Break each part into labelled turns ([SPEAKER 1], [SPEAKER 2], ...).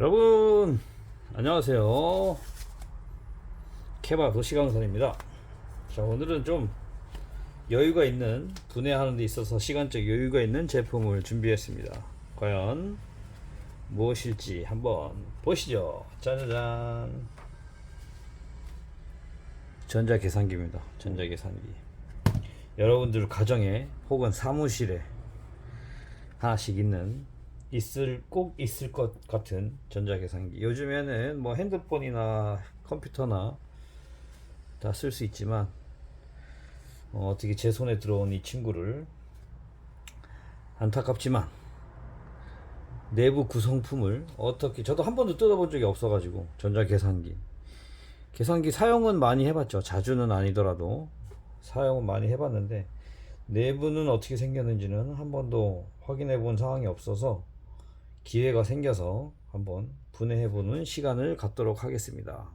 [SPEAKER 1] 여러분 안녕하세요. 케바 도시강선입니다. 자 오늘은 좀 여유가 있는 분해하는 데 있어서 시간적 여유가 있는 제품을 준비했습니다. 과연 무엇일지 한번 보시죠. 짜자잔. 전자계산기입니다. 전자계산기. 여러분들 가정에 혹은 사무실에 하나씩 있는 있을 꼭 있을 것 같은 전자계산기. 요즘에는 뭐 핸드폰이나 컴퓨터나 다 쓸 수 있지만 어, 어떻게 제 손에 들어온 이 친구를 안타깝지만 내부 구성품을 어떻게 저도 한 번도 뜯어본 적이 없어가지고 전자계산기 계산기 사용은 많이 해봤죠 자주는 아니더라도 사용은 많이 해봤는데 내부는 어떻게 생겼는지는 한 번도 확인해 본 상황이 없어서 기회가 생겨서 한번 분해해보는 시간을 갖도록 하겠습니다.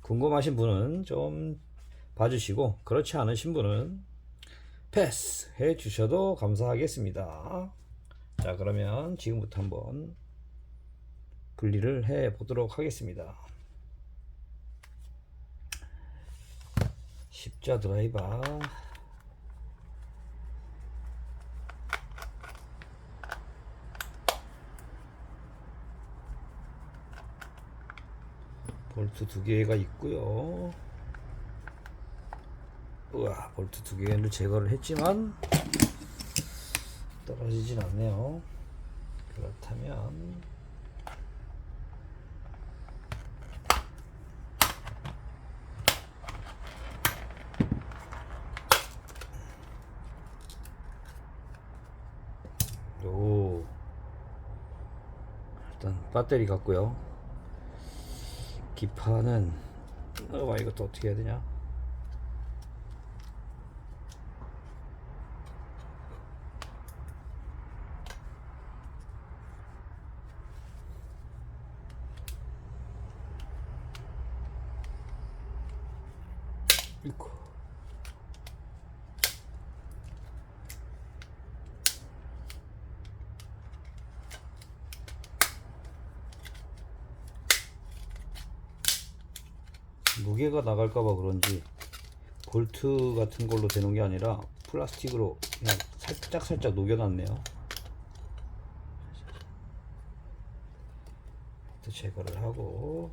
[SPEAKER 1] 궁금하신 분은 좀 봐주시고 그렇지 않으신 분은 패스 해 주셔도 감사하겠습니다. 자 그러면 지금부터 한번 분리를 해 보도록 하겠습니다. 십자 드라이버 볼트 두 개가 있고요. 우와, 볼트 두 개를 제거를 했지만 떨어지진 않네요. 그렇다면 오 일단 배터리 같고요. 기파는 어 이것도 어떻게 해야 되냐? 이거 무게가 나갈까봐 그런지 볼트 같은 걸로 되는 게 아니라 플라스틱으로 그냥 살짝 살짝 녹여놨네요. 또 제거를 하고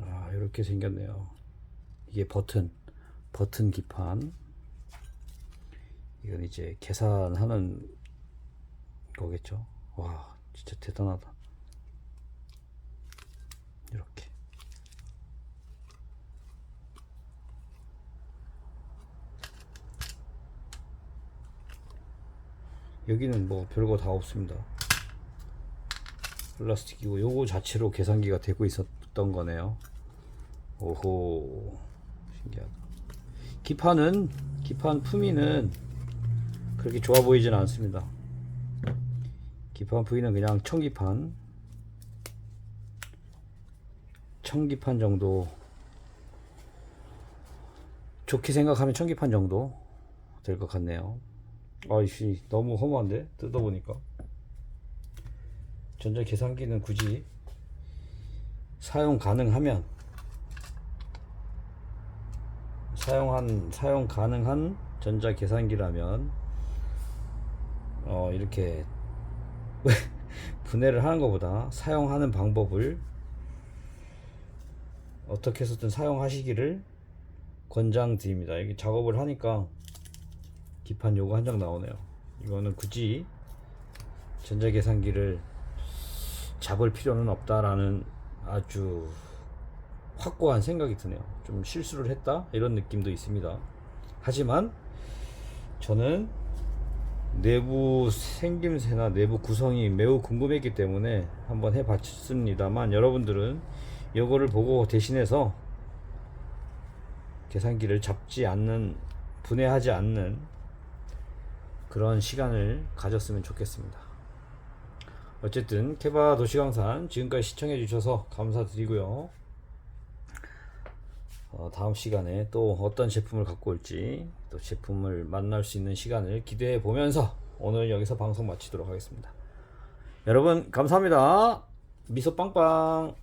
[SPEAKER 1] 아 이렇게 생겼네요. 이게 버튼 버튼 기판 이건 이제 계산하는 거겠죠. 와 대단하다. 이렇게. 여기는 뭐 별거 다 없습니다. 플라스틱이고 요거 자체로 계산기가 되고 있었던 거네요. 오호 신기하다. 기판은 기판 품위는 그렇게 좋아 보이진 않습니다 기판 부위는 그냥 청기판. 청기판 정도. 좋게 생각하면 청기판 정도 될 것 같네요. 아이씨 너무 허무한데? 뜯어보니까. 전자 계산기는 굳이 사용 가능하면 사용한 사용 가능한 전자 계산기라면 어 이렇게 분해를 하는 것보다 사용하는 방법을 어떻게 해서든 사용하시기를 권장드립니다. 이게 작업을 하니까 기판 요거 한 장 나오네요. 이거는 굳이 전자계산기를 잡을 필요는 없다라는 아주 확고한 생각이 드네요. 좀 실수를 했다 이런 느낌도 있습니다. 하지만 저는 내부 생김새나 내부 구성이 매우 궁금했기 때문에 한번 해봤습니다만 여러분들은 이거를 보고 대신해서 계산기를 잡지 않는 분해하지 않는 그런 시간을 가졌으면 좋겠습니다. 어쨌든 케바 도시강산 지금까지 시청해 주셔서 감사드리고요. 어, 다음 시간에 또 어떤 제품을 갖고 올지 또 제품을 만날 수 있는 시간을 기대해 보면서 오늘 여기서 방송 마치도록 하겠습니다. 여러분 감사합니다. 미소 빵빵.